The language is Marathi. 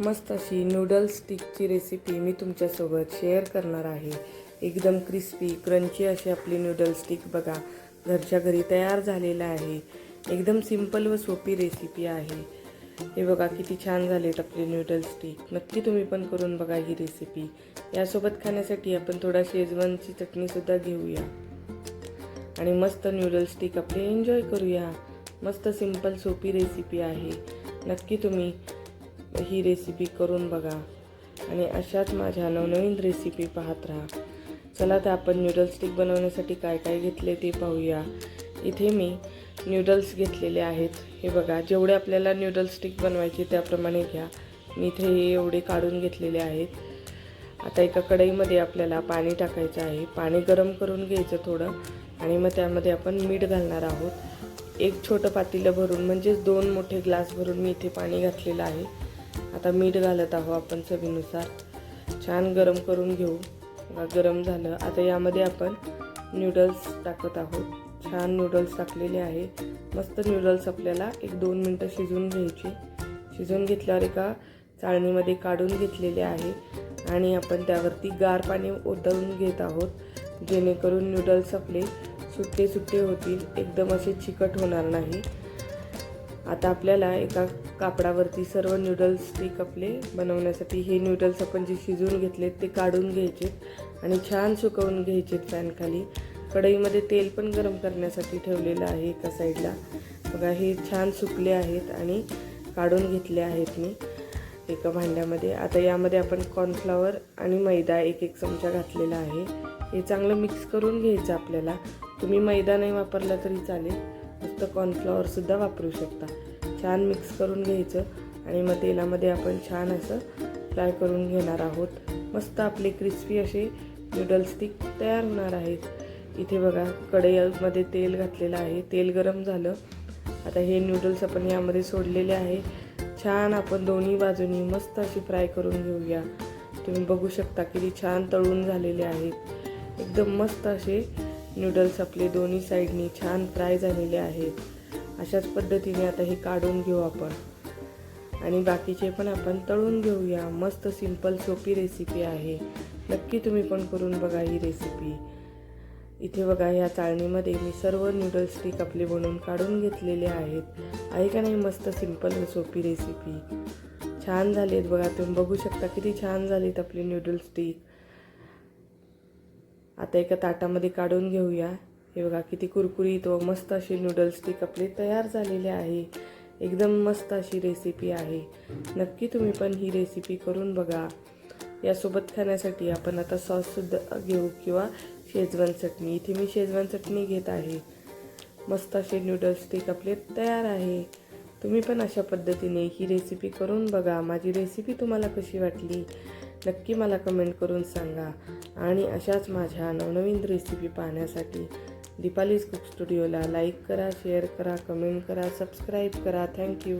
मस्त अशी नूडल्स स्टिकची रेसिपी मी तुमच्यासोबत शेअर करणार आहे. एकदम क्रिस्पी क्रंची अशी आपली नूडल्स स्टिक बघा. घरच्या घरी तयार झालेला आहे. एकदम सिंपल व सोपी रेसिपी आहे. हे बघा किती छान झालेत आपले नूडल स्टिक नक्की तुम्ही पण करून बघा ही रेसिपी यासोबत खाण्यासाठी आपण थोडा शेजवानची चटणीसुद्धा घेऊया. आणि मस्त नूडल स्टिक आपले एन्जॉय करूया. मस्त सिंपल सोपी रेसिपी आहे. नक्की तुम्ही ही रेसिपी करून बघा. आणि अशाच माझ्या नवनवीन रेसिपी पाहत राहा. चला तर आपण नूडल्स स्टिक बनवण्यासाठी काय काय घेतले ते पाहूया. इथे मी नूडल्स घेतलेले आहेत. हे बघा जेवढे आपल्याला नूडल्स स्टिक बनवायचे त्याप्रमाणे घ्या. मी इथे हे एवढे काढून घेतलेले आहेत. आता एका कढईमध्ये आपल्याला पाणी टाकायचं आहे. पाणी गरम करून घ्यायचं थोडं आणि मग त्यामध्ये आपण मीठ घालणार आहोत. एक छोटं पातीलं भरून म्हणजेच दोन मोठे ग्लास भरून मी इथे पाणी घातलेलं आहे. आता मीठ घालत आहो आपण चवीनुसार. छान गरम करून घेऊ. गरम झालं. आता यामध्ये आपण नूडल्स टाकत आहोत. छान नूडल्स टाकलेले आहे. मस्त नूडल्स आपल्याला एक दोन मिनटं शिजवून घ्यायची. शिजवून घेतल्यावर एका चाळणीमध्ये काढून घेतलेले आहे. आणि आपण त्यावरती गार पाणी ओतळून घेत आहोत. जेणेकरून नूडल्स आपले सुट्टे सुट्टे होतील. एकदम असे चिकट होणार नाही. आता आपल्याला एका कापडावरती सर्व नूडल्स स्टिक आपले बनवण्यासाठी हे नूडल्स आपण जे शिजवून घेतलेत ते काढून घ्यायचे आणि छान सुकवून घ्यायचे फॅनखाली कढईमध्ये तेल पण गरम करण्यासाठी ठेवलेलं आहे एका साईडला बघा हे छान सुकले आहेत आणि काढून घेतले आहेत मी एका भांड्यामध्ये. आता यामध्ये आपण कॉर्नफ्लॉवर आणि मैदा एक एक चमचा घातलेला आहे. हे चांगलं मिक्स करून घ्यायचं आपल्याला. तुम्ही मैदा नाही वापरला तरी चालेल. फक्त कॉर्नफ्लॉवरसुद्धा वापरू शकता. छान मिक्स करून घ्यायचं आणि मग तेलामध्ये आपण छान असं फ्राय करून घेणार आहोत. मस्त आपले क्रिस्पी असे नूडल्स स्टिक तयार होणार आहेत. इथे बघा कढईमध्ये तेल घातलेलं आहे. तेल गरम झालं. आता हे नूडल्स आपण यामध्ये सोडलेले आहे. छान आपण दोन्ही बाजूनी मस्त अशी फ्राय करून घेऊया. तुम्ही बघू शकता किती छान तळून झालेले आहेत. एकदम मस्त असे नूडल्स आपले दोन्ही साईडनी छान फ्राय झालेले आहेत. अशाच पद्धतीने आता हे काढून घेऊ आपण. आणि बाकीचे पण आपण तळून घेऊया. मस्त सिंपल सोपी रेसिपी आहे. नक्की तुम्ही पण करून बघा ही रेसिपी इथे बघा या चाळणीमध्ये मी सर्व नूडल्स स्टिक आपले बनवून काढून घेतलेले आहेत. आहे का नाही मस्त सिंपल व सोपी रेसिपी छान झालेत बघा तुम्ही बघू शकता किती छान झालेत आपले नूडल्स स्टिक आता एका ताटामध्ये काढून घेऊया. हे बघा किती कुरकुरीत व मस्त असे नूडल्स स्टिक आपले तयार झालेले आहे. एकदम मस्त अशी रेसिपी आहे. नक्की तुम्ही पण ही रेसिपी करून बघा. यासोबत खाण्यासाठी आपण आता सॉससुद्धा घेऊ किंवा शेजवान चटणी. इथे मी शेजवान चटणी घेत आहे. मस्त असे नूडल्स स्टिक आपले तयार आहे. तुम्ही पण अशा पद्धतीने ही रेसिपी करून बघा. माझी रेसिपी तुम्हाला कशी वाटली? नक्की मला कमेंट करून सांगा. आणि अशाच माझ्या नवनवीन रेसिपी पाहण्यासाठी दीपालीज कुक स्टुडिओला लाईक करा शेअर करा कमेंट करा सबस्क्राईब करा. Thank you